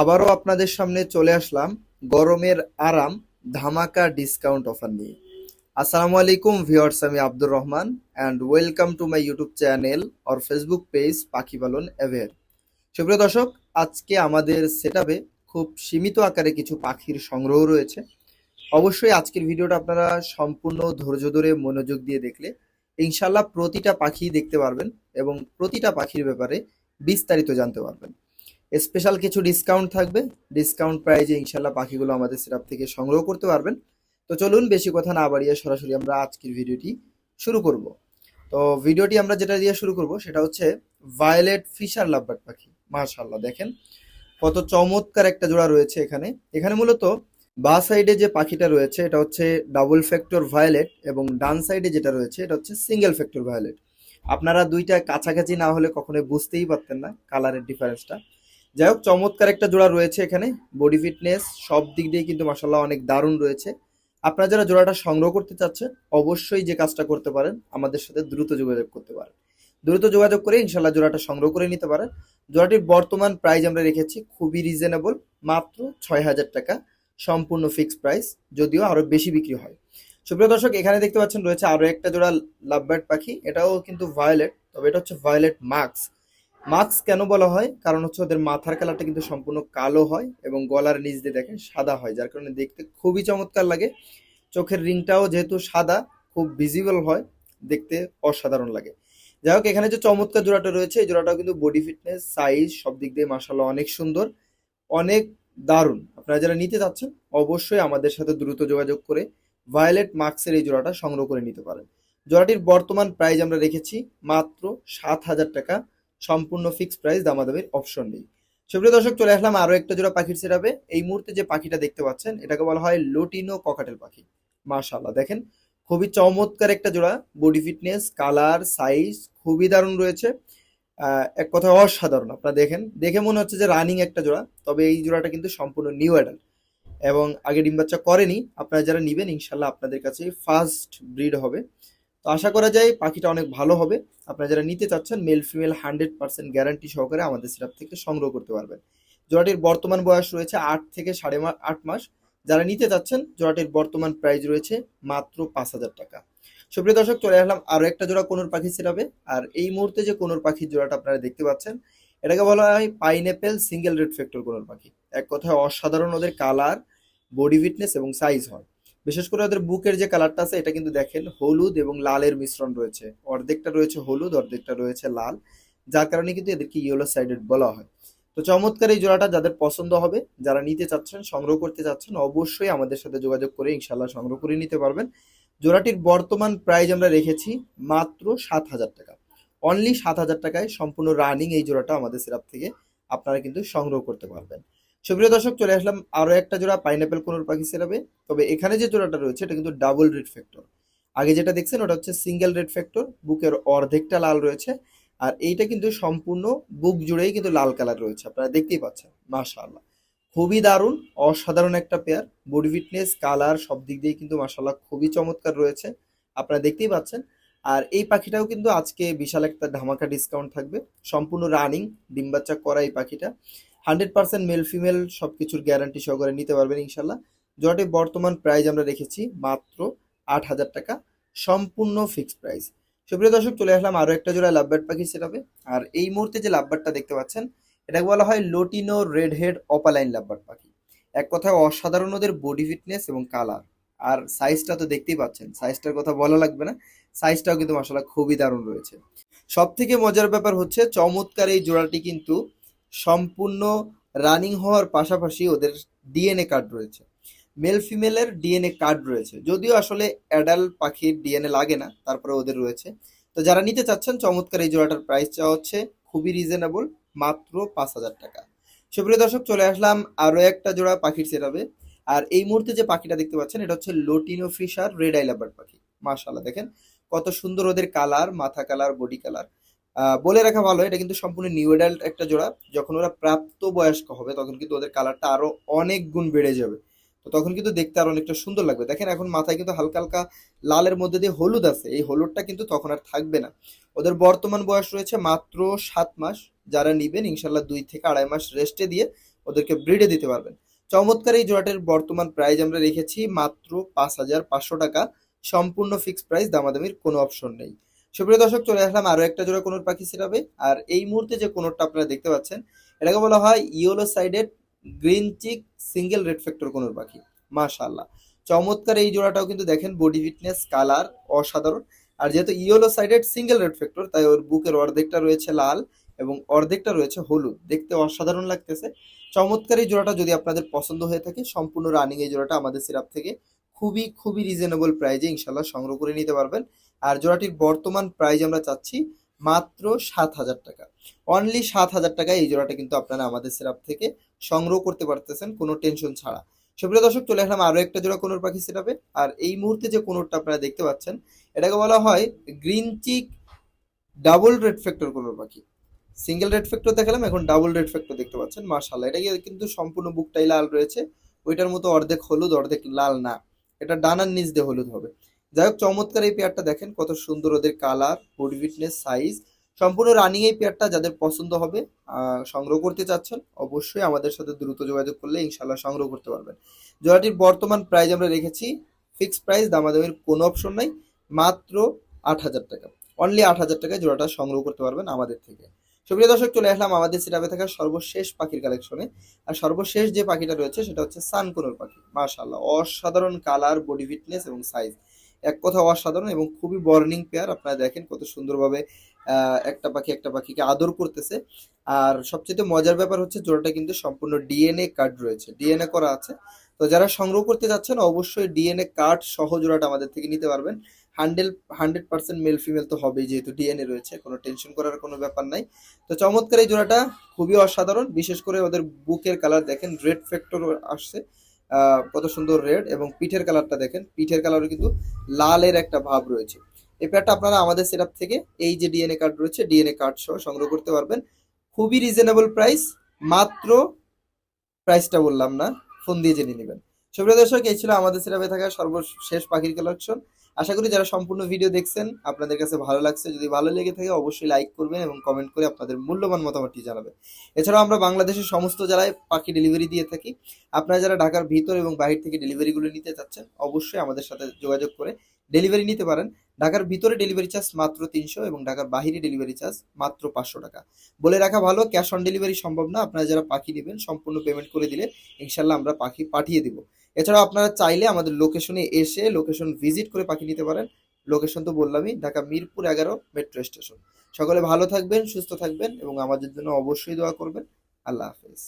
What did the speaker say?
আবারও আপনাদের সামনে চলে আসলাম গরমের আরাম ধামাকা ডিসকাউন্ট অফার নিয়ে। আসসালামু আলাইকুম ভিউয়ার্স আমি Abdur Rahman and welcome to my YouTube channel or Facebook page পাখি পালন এভের সুপ্রিয় দর্শক, আজকে আমাদের সেটআপে খুব সীমিত আকারে কিছু পাখির সংগ্রহ রয়েছে। অবশ্যই আজকের ভিডিওটা আপনারা সম্পূর্ণ ধৈর্য ধরে মনোযোগ দিয়ে দেখলে ইনশাল্লাহ প্রতিটা পাখি দেখতে পারবেন এবং প্রতিটা পাখির ব্যাপারে বিস্তারিত জানতে পারবেন। স্পেশাল কিছু ডিসকাউন্ট থাকবে। ডিসকাউন্ট প্রাইজে ইনশাল্লাহ পাখিগুলো আমাদের সেটআপ থেকে সংগ্রহ করতে পারবেন। তো চলুন বেশি কথা না বাড়িয়ে সরাসরি আমরা আজকের ভিডিওটি শুরু করব। তো ভিডিওটি আমরা যেটা দিয়ে শুরু করব সেটা হচ্ছে ভায়োলেট ফিশার লাভবার্ড পাখি। মার্শাল্লাহ দেখেন। কত চমৎকার একটা জোড়া রয়েছে এখানে। এখানে মূলত বা সাইডে যে পাখিটা রয়েছে, এটা হচ্ছে ডাবল ফ্যাক্টর ভায়োলেট এবং ডান সাইডে যেটা রয়েছে, এটা হচ্ছে সিঙ্গেল ফ্যাক্টর ভায়োলেট আপনারা দুইটা কাছাকাছি না হলে কখনোই বুঝতেই পারতেন না কালারের ডিফারেন্সটা যাই হোক, চমৎকার একটা জোড়া রয়েছে এখানে। বডি ফিটনেস সব দিক দিয়ে কিন্তু মাসাল্লাহ অনেক দারুণ রয়েছে। আপনারা যারা জোড়াটা সংগ্রহ করতে চাচ্ছেন, অবশ্যই যে কাজটা করতে পারেন, আমাদের সাথে দ্রুত যোগাযোগ করতে পারেন। দ্রুত যোগাযোগ করে ইনশাল্লাহ জোড়াটা সংগ্রহ করে নিতে পারেন। জোড়াটির বর্তমান প্রাইস আমরা রেখেছি, খুবই রিজনেবল মাত্র ছয় হাজার টাকা, সম্পূর্ণ ফিক্সড প্রাইস যদিও আরও বেশি বিক্রি হয়। সুপ্রিয় দর্শক, এখানে দেখতে পাচ্ছেন রয়েছে আরও একটা জোড়া লাভবার্ড পাখি, এটাও কিন্তু ভায়োলেট তবে এটা হচ্ছে ভায়োলেট মার্কস মাস্ক কেন বলা হয়? কারণ হচ্ছে ওদের মাথার কালারটা কিন্তু সম্পূর্ণ কালো হয় এবং গলার নিচ দিয়ে দেখেন সাদা হয়, যার কারণে দেখতে খুবই চমৎকার লাগে। চোখের রিংটাও যেহেতু সাদা, খুব ভিজিবল হয়, দেখতে অসাধারণ লাগে। যাই হোক, এখানে যে চমৎকার জোড়াটা রয়েছে, এই জোড়াটাও কিন্তু বডি ফিটনেস সাইজ সব দিক দিয়ে মাসাল্লাহ অনেক সুন্দর, অনেক দারুণ। আপনারা যারা নিতে চাচ্ছেন, অবশ্যই আমাদের সাথে দ্রুত যোগাযোগ করে ভায়োলেট মার্কসের এই জোড়াটা সংগ্রহ করে নিতে পারেন। জোড়াটির বর্তমান প্রাইস আমরা রেখেছি মাত্র সাত হাজার টাকা। সম্পূর্ণ ফিক্সড প্রাইস দামাদামির অপশন নেই। সুপ্রিয় দর্শক, চলে আসলাম আরও একটা জোড়া পাখির সেরাবে এই মুহূর্তে যে পাখিটা দেখতে পাচ্ছেন, এটাকে বলা হয় লোটিনো ককাটেল পাখি। মাশাল্লাহ দেখেন, খুবই চমৎকার একটা জোড়া। বডি ফিটনেস কালার সাইজ খুবই দারুণ রয়েছে। এক কথা অসাধারণ, আপনারা দেখেন। দেখে মনে হচ্ছে যে রানিং একটা জোড়া, তবে এই জোড়াটা কিন্তু সম্পূর্ণ নিউ অ্যাডাল্ট এবং আগে ডিম বাচ্চা করেনি, আপনারা যারা নিবেন ইনশাল্লাহ আপনাদের কাছে ফার্স্ট ব্রিড হবে। তো আশা করা যায় পাখিটা অনেক ভালো হবে। আপনারা যারা নিতে চাচ্ছেন male female hundred percent guarantee সহকারে আমাদের সিরাপ থেকে সংগ্রহ করতে পারবেন। জোড়াটির বর্তমান বয়স রয়েছে আট থেকে সাড়ে আট মাস। যারা নিতে চাচ্ছেন, জোড়াটির বর্তমান প্রাইস রয়েছে মাত্র পাঁচ হাজার টাকা। সুপ্রিয় দর্শক, চলে আসলাম আরও একটা জোড়া কোনোর পাখি সিরাপে আর এই মুহূর্তে যে কোনোর পাখির জোড়াটা আপনারা দেখতে পাচ্ছেন, এটাকে বলা হয় pineapple single red factor conure পাখি। এক কথায় অসাধারণ ওদের কালার বডি ফিটনেস এবং সাইজ হয়। বিশেষ করে ওদের বুকের যে কালারটা আছে, এটা কিন্তু দেখেন হলুদ এবং লালের মিশ্রণ রয়েছে। অর্ধেকটা রয়েছে হলুদ, অর্ধেকটা রয়েছে লাল, যার কারণে কিন্তু এদেরকে ইয়েলো সাইডেড বলা হয়। তো চমৎকার এই জোড়াটা যাদের পছন্দ হবে, যারা নিতে চাচ্ছেন, সংগ্রহ করতে চাচ্ছেন, অবশ্যই আমাদের সাথে যোগাযোগ করে ইনশাল্লাহ সংগ্রহ করে নিতে পারবেন। জোড়াটির বর্তমান প্রাইস আমরা রেখেছি মাত্র সাত হাজার টাকা। অনলি সাত হাজার টাকায় সম্পূর্ণ রানিং এই জোড়াটা আমাদের সিরাপ থেকে আপনারা কিন্তু সংগ্রহ করতে পারবেন। সুপ্রিয় দর্শক, চলে আসলাম আরও একটা জোড়া পাইনাপেল কোনোর পাখি সেরাবে তবে এখানে যে জোড়াটা রয়েছে, এটা কিন্তু ডাবল রেড ফ্যাক্টর। আগে যেটা দেখছেন, ওটা হচ্ছে সিঙ্গেল রেড ফ্যাক্টর, বুকের অর্ধেকটা লাল রয়েছে। আর এইটা কিন্তু সম্পূর্ণ বুক জুড়েই কিন্তু লাল কালার রয়েছে, আপনারা দেখতেই পাচ্ছেন, মাশাআল্লাহ। খুবই দারুণ, অসাধারণ একটা পেয়ার, বডি ফিটনেস, কালার, সব দিক দিয়ে কিন্তু মাশাআল্লাহ খুবই চমৎকার রয়েছে, আপনারা দেখতেই পাচ্ছেন। আর এই পাখিটাও কিন্তু আজকে বিশাল একটা ধামাকা ডিসকাউন্ট থাকবে, সম্পূর্ণ রানিং, ডিম বাচ্চা করা এই পাখিটা। হান্ড্রেড পার্সেন্ট মেল ফিমেল সব কিছুর গ্যারান্টি সহকারে নিতে পারবেন ইনশাল্লাহ। জটের বর্তমান প্রাইস আমরা রেখেছি মাত্র আট হাজার টাকা, সম্পূর্ণ ফিক্সড প্রাইস সুপ্রিয় দর্শক, চলে আসলাম আরও একটা জোড়া লাভবার্ড পাখি সেটাবে আর এই মুহূর্তে যে লাভবার্ডটা দেখতে পাচ্ছেন, এটাকে বলা হয় lutino red head opaline lovebird পাখি। এক কথায় অসাধারণ ওদের বডি ফিটনেস এবং কালার আর সাইজটা তো দেখতেই পাচ্ছেন সাইজটার কথা বলা লাগবে না সাইজটাও কিন্তু মাসাল্লাহ খুবই দারুণ রয়েছে। সব থেকে মজার ব্যাপার হচ্ছে, চমৎকার এই জোড়াটি কিন্তু সম্পূর্ণ রানিং হওয়ার পাশাপাশি ওদের ডিএনএ কার্ড রয়েছে। মেল ফিমেলের ডিএনএ কার্ড রয়েছে। যদিও আসলে অ্যাডাল্ট পাখির ডিএনএ লাগে না, তারপরে ওদের রয়েছে। তো যারা নিতে চাচ্ছেন, চমৎকার এই জোড়াটার প্রাইস চাওয়া হচ্ছে খুবই রিজনেবল মাত্র পাঁচ হাজার টাকা। সুপ্রিয় দর্শক, চলে আসলাম আরও একটা জোড়া পাখির সেরাবে আর এই মুহূর্তে যে পাখিটা দেখতে পাচ্ছেন, এটা হচ্ছে লোটিনো ফিশার রেড আইলাবার পাখি। মাশাল্লাহ দেখেন কত সুন্দর ওদের কালার মাথা কালার বডি কালার বলে রাখা ভালো, এটা কিন্তু সম্পূর্ণ নিউ অ্যাডাল্ট একটা জোড়া। যখন ওরা প্রাপ্ত বয়স্ক হবে, তখন কিন্তু ওদের কালারটা আরও অনেক গুণ বেড়ে যাবে। তো তখন কিন্তু দেখতে আরও অনেকটা সুন্দর লাগবে। দেখেন, এখন মাথায় কিন্তু হালকা হালকা লালের মধ্যে দিয়ে হলুদ আছে। এই হলুদটা কিন্তু তখন আর থাকবে না। ওদের বর্তমান বয়স রয়েছে মাত্র সাত মাস। যারা নিবেন ইনশাল্লাহ দুই থেকে আড়াই মাস রেস্টে দিয়ে ওদেরকে ব্রিডে দিতে পারবেন। চমৎকার এই জোড়াটির বর্তমান প্রাইস আমরা রেখেছি মাত্র পাঁচ হাজার পাঁচশো টাকা। সম্পূর্ণ ফিক্সড প্রাইস দামাদামির কোনো অপশন নেই। সুপ্রিয় দর্শক, চলে আসলাম আরও একটা জোড়া কোনোর পাখি সেরাবে আর এই মুহূর্তে যে কোনোরটা আপনারা দেখতে পাচ্ছেন, এটাকে বলা হয় yellow sided green cheek single red factor conure পাখি। মাশাআল্লাহ। চমৎকার এই জোড়াটাও কিন্তু দেখেন বডি ফিটনেস কালার অসাধারণ। আর যেহেতু yellow sided single red factor তাই ওর বুকের অর্ধেকটা রয়েছে লাল এবং অর্ধেকটা রয়েছে হলুদ। দেখতে অসাধারণ লাগতেছে। চমৎকার এই জোড়াটা যদি আপনাদের পছন্দ হয়ে থাকে, সম্পূর্ণ রানিং এই জোড়াটা আমাদের সিরাপ থেকে খুবই খুবই রিজনেবল প্রাইজে ইনশাল্লাহ সংগ্রহ করে নিতে পারবেন। আর জোড়াটির বর্তমান প্রাইজ আমরা চাচ্ছি মাত্র সাত হাজার টাকা। অনলি সাত হাজার টাকায় এই জোড়াটা কিন্তু আপনারা আমাদের সেরাপ থেকে সংগ্রহ করতে পারতেছেন, কোনো টেনশন ছাড়া। সুপ্রিয় দর্শক, চলে আসলাম আরও একটা জোড়া কোনোর পাখি সিরাপে আর এই মুহূর্তে যে কোনোরটা আপনারা দেখতে পাচ্ছেন, এটাকে বলা হয় green cheek double red factor conure পাখি। সিঙ্গেল রেড ফ্যাক্টর দেখালাম, এখন ডাবল রেড ফ্যাক্টর দেখতে পাচ্ছেন মার্শাল্লাহ এটা কিন্তু সম্পূর্ণ বুকটাই লাল রয়েছে। ওইটার মতো অর্ধেক হলুদ, অর্ধেক লাল না। এটা ডানার নিচ দিয়ে হলুদ হবে। যাই হোক চমৎকার এই পেয়ারটা দেখেন, কত সুন্দর ওদের কালার বডি ফিটনেস সাইজ সম্পূর্ণ রানিং এই পেয়ারটা যাদের পছন্দ হবে সংগ্রহ করতে চাচ্ছেন, অবশ্যই আমাদের সাথে দ্রুত যোগাযোগ করলে ইনশাল্লাহ সংগ্রহ করতে পারবেন। জোড়াটির বর্তমান প্রাইস আমরা রেখেছি ফিক্সড প্রাইস দামাদামির কোনো অপশন নাই, মাত্র আট হাজার টাকা। অনলি আট হাজার টাকায় জোড়াটা সংগ্রহ করতে পারবেন আমাদের থেকে। সুপ্রিয় দর্শক, চলে আসলাম আমাদের সিরাপে থাকা সর্বশেষ পাখির কালেকশনে আর সর্বশেষ যে পাখিটা রয়েছে, সেটা হচ্ছে সানকুনোর পাখি। মাশাআল্লাহ, অসাধারণ কালার বডি ফিটনেস এবং সাইজ এক কথা অসাধারণ এবং খুবই বর্নিং পেয়ার আপনারা দেখেন কত সুন্দরভাবে একটা পাখি একটা পাখিকে আদর করতেছে। আর সবচেয়ে মজার ব্যাপার হচ্ছে, জোড়াটা কিন্তু সম্পূর্ণ ডিএনএ কার্ড রয়েছে। ডিএনএ করা আছে। তো যারা সংগ্রহ করতে যাচ্ছেন অবশ্যই ডিএনএ কার্ড সহ জোড়াটা আমাদের থেকে নিতে পারবেন। Hundred hundred percent male female তো হবেই, যেহেতু ডিএনএ রয়েছে, কোনো টেনশন করার কোনো ব্যাপার নাই। তো চমৎকার এই জোড়াটা, খুবই অসাধারণ, বিশেষ করে ওদের বুকের কালার দেখেন রেড ফ্যাক্টর আসছে কত সুন্দর রেড এবং পিঠের কালারটা দেখেন, পিঠের কালারও কিন্তু লালের একটা ভাব রয়েছে। এই প্যাডটা আপনারা আমাদের সেটআপ থেকে, এই যে ডিএনএ কার্ড রয়েছে ডিএনএ কার্ড সহ সংগ্রহ করতে পারবেন। খুবই রিজনেবল প্রাইস মাত্র প্রাইসটা বললাম না ফোন দিয়ে জেনে নেবেন। সুপ্রিয় দর্শক, এই ছিল আমাদের সেটআপে থাকা সর্বশেষ পাখির কালেকশন। আশা করি যারা সম্পূর্ণ ভিডিও দেখছেন, আপনাদের কাছে ভালো লাগছে। যদি ভালো লেগে থাকে, অবশ্যই লাইক করবেন এবং কমেন্ট করে আপনাদের মূল্যবান মতামতটি জানাবেন। এছাড়াও আমরা বাংলাদেশের সমস্ত জেলায় পাখি ডেলিভারি দিয়ে থাকি। আপনারা যারা ঢাকার ভিতর এবং বাহির থেকে ডেলিভারিগুলো নিতে চাচ্ছেন, অবশ্যই আমাদের সাথে যোগাযোগ করে ডেলিভারি নিতে পারেন। ঢাকার ভিতরে ডেলিভারি চার্জ মাত্র তিনশো এবং ঢাকার বাহিরে ডেলিভারি চার্জ মাত্র পাঁচশো টাকা। বলে রাখা ভালো ক্যাশ অন ডেলিভারি সম্ভব না। আপনারা যারা পাখি নেবেন, সম্পূর্ণ পেমেন্ট করে দিলে ইনশাল্লাহ আমরা পাখি পাঠিয়ে দিব। এছাড়াও আপনারা চাইলে আমাদের লোকেশনে এসে লোকেশন ভিজিট করে পাখি নিতে পারেন। লোকেশন তো বললামই, ঢাকা মিরপুর এগারো মেট্রো স্টেশন সকলে ভালো থাকবেন, সুস্থ থাকবেন এবং আমাদের জন্য অবশ্যই দোয়া করবেন। আল্লাহ হাফেজ।